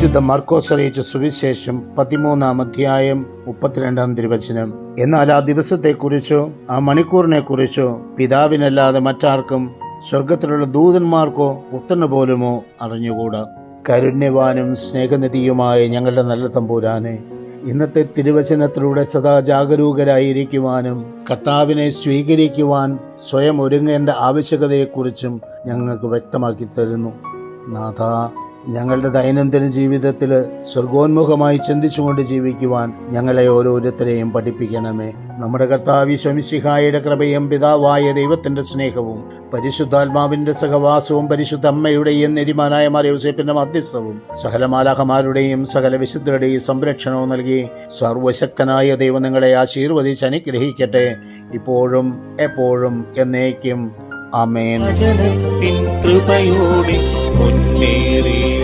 വിശുദ്ധ മർക്കോസ് അറിയിച്ച സുവിശേഷം പതിമൂന്നാം അധ്യായം മുപ്പത്തിരണ്ടാം തിരുവചനം. എന്നാൽ ആ ദിവസത്തെക്കുറിച്ചോ ആ മണിക്കൂറിനെ കുറിച്ചോ പിതാവിനല്ലാതെ മറ്റാർക്കും സ്വർഗത്തിലുള്ള ദൂതന്മാർക്കോ പുത്രന് പോലുമോ അറിഞ്ഞുകൂടാ. കരുണ്യവാനും സ്നേഹനിധിയുമായ ഞങ്ങളുടെ നല്ല തമ്പൂരാനെ ഇന്നത്തെ തിരുവചനത്തിലൂടെ സദാ ജാഗരൂകരായിരിക്കുവാനും കർത്താവിനെ സ്വീകരിക്കുവാൻ സ്വയം ഒരുങ്ങേണ്ട ആവശ്യകതയെക്കുറിച്ചും ഞങ്ങൾക്ക് വ്യക്തമാക്കി തരുന്നു. നാഥ ഞങ്ങളുടെ ദൈനംദിന ജീവിതത്തിൽ സ്വർഗോന്മുഖമായി ചിന്തിച്ചുകൊണ്ട് ജീവിക്കുവാൻ ഞങ്ങളെ ഓരോരുത്തരെയും പഠിപ്പിക്കണമേ. നമ്മുടെ കർത്താവി ശമിശിഹായുടെ കൃപയും പിതാവായ ദൈവത്തിന്റെ സ്നേഹവും പരിശുദ്ധാത്മാവിന്റെ സഹവാസവും പരിശുദ്ധ അമ്മയുടെയും നെരിമാനായ മറിയൂസേപ്പിന്റെ മധ്യസ്ഥവും സകല മാലാഹമാരുടെയും സകല വിശുദ്ധരുടെയും സംരക്ഷണവും നൽകി സർവശക്തനായ ദൈവം നിങ്ങളെ ആശീർവദിച്ച് അനുഗ്രഹിക്കട്ടെ. ഇപ്പോഴും എപ്പോഴും എന്നേക്കും. വചനത്തിൻ കൃപയോടെ മുന്നേറിയിടാം